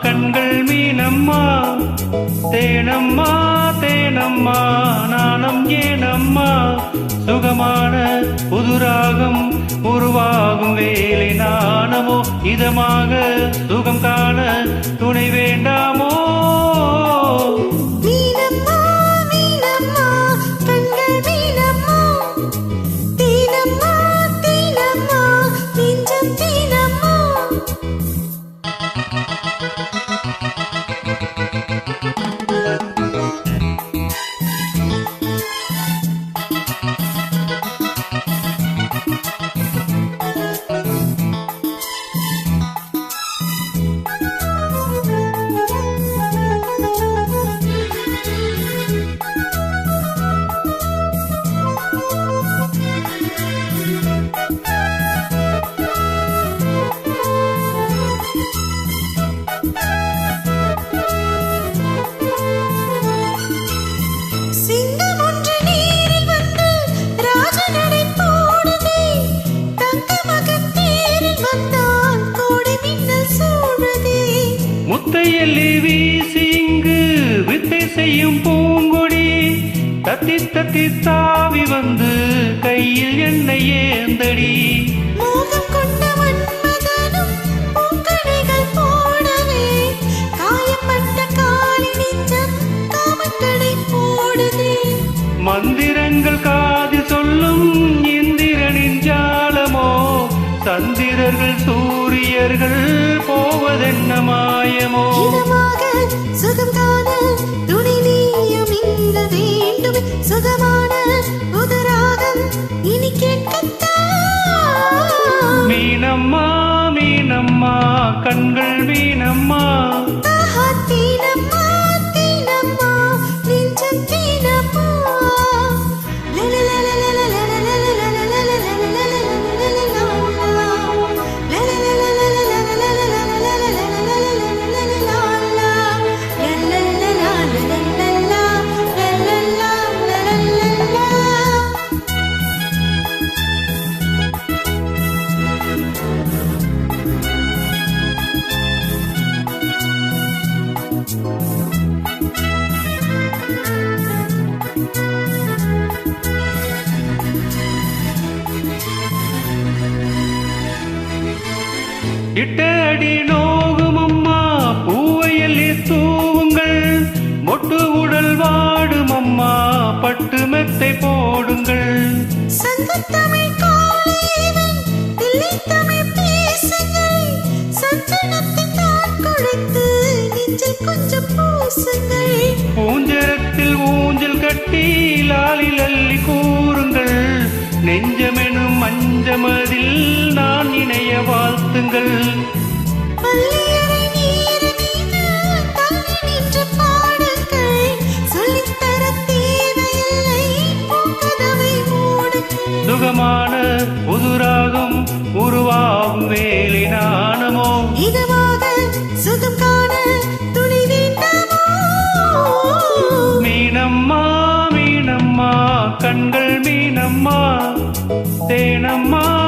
கண்கள் மீனம்மா தேனம்மா தேனம்மா நாணம் ஏனம்மா. சுகமான புதுராகம் உருவாகும் வேலை நாணமோ இதமாக முத்தையல்லி வீசி இங்கு வித்தை செய்யும் பூங்கொடி. தத்தி தத்தி தாவி வந்து கையில் என்னை ஏந்தடி. சந்திரர்கள் சூரியர்கள் போவதென்ன மாயமோ? இதமாக சுகம் காண துணை நீயும் இந்த வேண்டும். சுகமான புதுராகம் இனி கேட்கத்தான் மீனம்மா மீனம்மா கண்கள் மீனம்மா. இட்ட அடி நோகும் அம்மா பூவையல்லி தூவுங்கள். மொட்டு உடல் வாடும் அம்மா பட்டு மெத்தை போடுங்கள். பூஞ்சரத்தில் ஊஞ்சல் கட்டி லாலில் அள்ளி கூறுங்கள். நெஞ்சமெனும் தேனம்மா